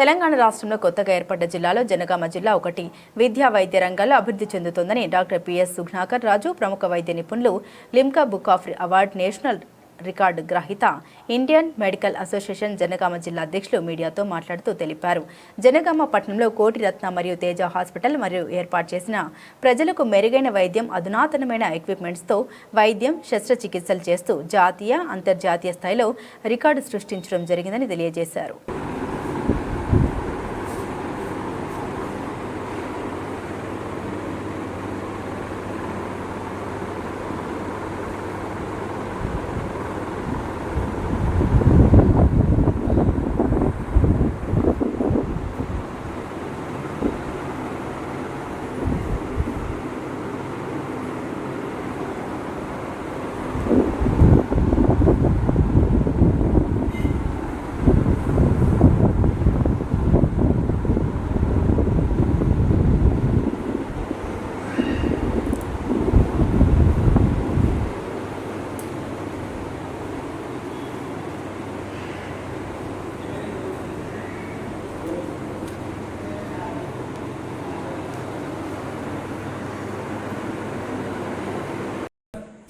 తెలంగాణ రాష్ట్రంలో కొత్తగా ఏర్పడ్డ జిల్లాలో జనగామ జిల్లా ఒకటి విద్యా వైద్య రంగాల్లో అభివృద్ధి చెందుతోందని డాక్టర్ పిఎస్ సుగ్నాకర్ రాజు ప్రముఖ వైద్య నిపుణులు Limca book of award national record గ్రహీత ఇండియన్ మెడికల్ అసోసియేషన్ జనగామ జిల్లా అధ్యక్షులు మీడియాతో మాట్లాడుతూ తెలిపారు. జనగామ పట్టణంలో కోటి రత్న మరియు తేజ హాస్పిటల్ మరియు ఏర్పాటు చేసిన ప్రజలకు మెరుగైన వైద్యం అధునాతనమైన ఎక్విప్మెంట్స్తో వైద్యం శస్త్రచికిత్సలు చేస్తూ జాతీయ అంతర్జాతీయ స్థాయిలో రికార్డు సృష్టించడం జరిగిందని తెలియజేశారు.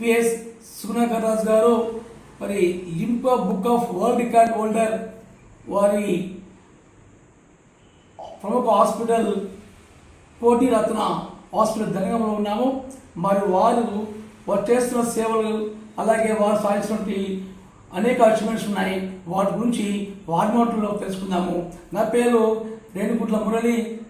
పిఎస్ సునాకర్ రాజు గారు మరి Limca book of world record holder వారి ప్రముఖ హాస్పిటల్ కోటి రత్న హాస్పిటల్ జనగామలో ఉన్నాము. మరి వారు వారు చేస్తున్న సేవలు అలాగే వారు సాధించినటువంటి అనేక అచీవ్మెంట్స్ ఉన్నాయి. వాటి గురించి వారి తెలుసుకుందాము. నా పేరు రేణుగుట్ల మురళి.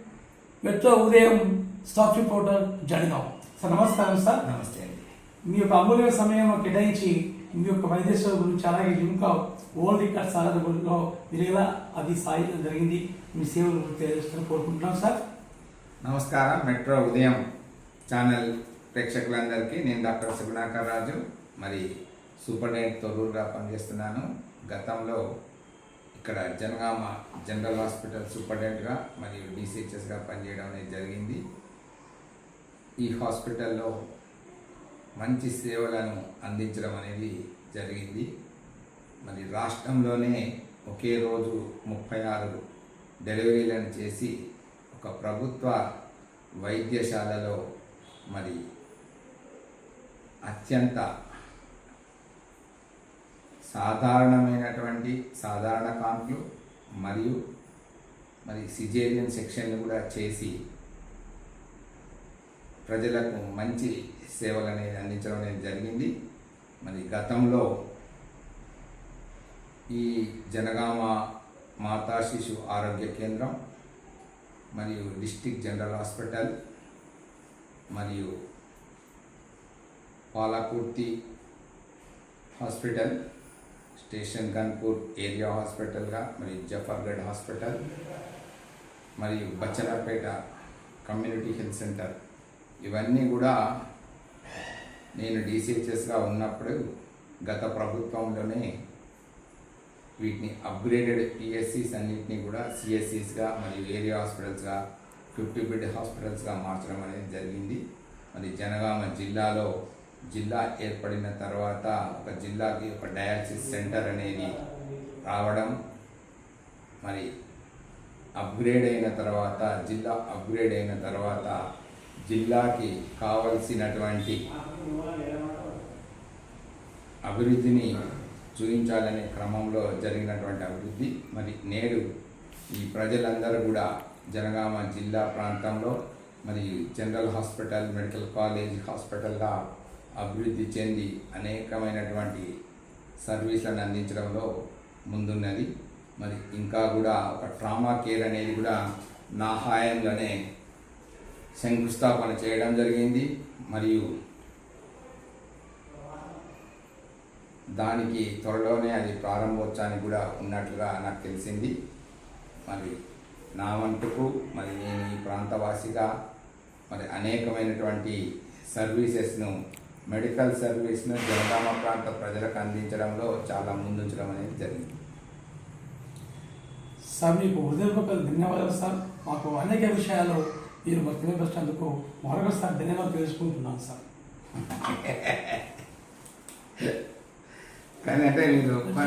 మెట్రో ఉదయం స్టాక్ రిపోర్టర్ జనగాం సార్ నమస్కారం సార్. నమస్తే అండి. మీ యొక్క అమూల్య సమయం కేటాయించి మీ యొక్క వైద్యశాల గురించి అలాగే ఇంకా ఓల్డ్ రికార్డ్ సాధనలో మీరు ఎలా అది సాయం జరిగింది. మీ సేవలు గురించి కోరుకుంటున్నాం సార్. నమస్కారం. మెట్రో ఉదయం ఛానల్ ప్రేక్షకులందరికీ నేను డాక్టర్ సుగుణాకర్ రాజు. మరి సూపరింటెండెంట్ తొలూరుగా పనిచేస్తున్నాను. గతంలో ఇక్కడ జనగామ జనరల్ హాస్పిటల్ సూపరింటెండెంట్గా మరియు డిసిహెచ్ఎస్గా పనిచేయడం అనేది జరిగింది. ఈ హాస్పిటల్లో మంచి సేవలను అందించడం అనేది జరిగింది. మరి రాష్ట్రంలోనే ఒకే రోజు ముప్పై ఆరు డెలివరీలను చేసి ఒక ప్రభుత్వ వైద్యశాలలో మరి అత్యంత సాధారణమైనటువంటి సాధారణ కాన్పులు మరియు మరి సిజేరియన్ సెక్షన్లు కూడా చేసి ప్రజలకు మంచి సేవలు అనేది అందించడం అనేది జరిగింది. మరి గతంలో ఈ జనగామ మాతా శిశు ఆరోగ్య కేంద్రం మరియు డిస్టిక్ జనరల్ హాస్పిటల్ మరియు Palakurthi hospital Station Ghanpur area హాస్పిటల్గా మరియు జఫర్గఢ్ హాస్పిటల్ మరియు బచ్చలపేట కమ్యూనిటీ హెల్త్ సెంటర్ ఇవన్నీ కూడా నేను డిసిహెచ్ఎస్గా ఉన్నప్పుడు గత ప్రభుత్వంలోనే వీటిని అప్గ్రేడెడ్ పిఎస్సిస్ అన్నింటినీ కూడా సిఎస్సిస్గా మరియు ఏరియా హాస్పిటల్స్గా ఫిఫ్టీ బెడ్ హాస్పిటల్స్గా మార్చడం అనేది జరిగింది. మరి జనగామ జిల్లాలో జిల్లా ఏర్పడిన తర్వాత ఒక జిల్లాకి ఒక డయాలసిస్ సెంటర్ అనేది రావడం మరి అప్గ్రేడ్ అయిన తర్వాత జిల్లా అప్గ్రేడ్ అయిన తర్వాత జిల్లాకి కావలసినటువంటి అభివృద్ధిని చూపించాలనే క్రమంలో జరిగినటువంటి అభివృద్ధి. మరి నేడు ఈ ప్రజలందరూ కూడా జనగామ జిల్లా ప్రాంతంలో మరి జనరల్ హాస్పిటల్ మెడికల్ కాలేజ్ హాస్పిటల్గా అభివృద్ధి చెంది అనేకమైనటువంటి సర్వీసులను అందించడంలో ముందున్నది. మరి ఇంకా కూడా ఒక ట్రామా కేర్ అనేది కూడా నా హాయంలోనే శంకుస్థాపన చేయడం జరిగింది. మరియు దానికి త్వరలోనే అది ప్రారంభోత్సవానికి కూడా ఉన్నట్లుగా నాకు తెలిసింది. మరి నా వంతుకు మరి నేను ఈ ప్రాంతవాసిగా మరి అనేకమైనటువంటి సర్వీసెస్ను మెడికల్ సర్వీస్ను జనగామ ప్రాంత ప్రజలకు అందించడంలో చాలా ముందుంచడం అనేది జరిగింది. సార్ మీకు హృదయపూర్వక ధన్యవాదాలు సార్. మాకు అనేక విషయాలు మీరు మాకు తెలియపరిచినందుకు మరొకసారి ధన్యవాదాలు తెలుసుకుంటున్నాను సార్. కానీ అంటే మీరు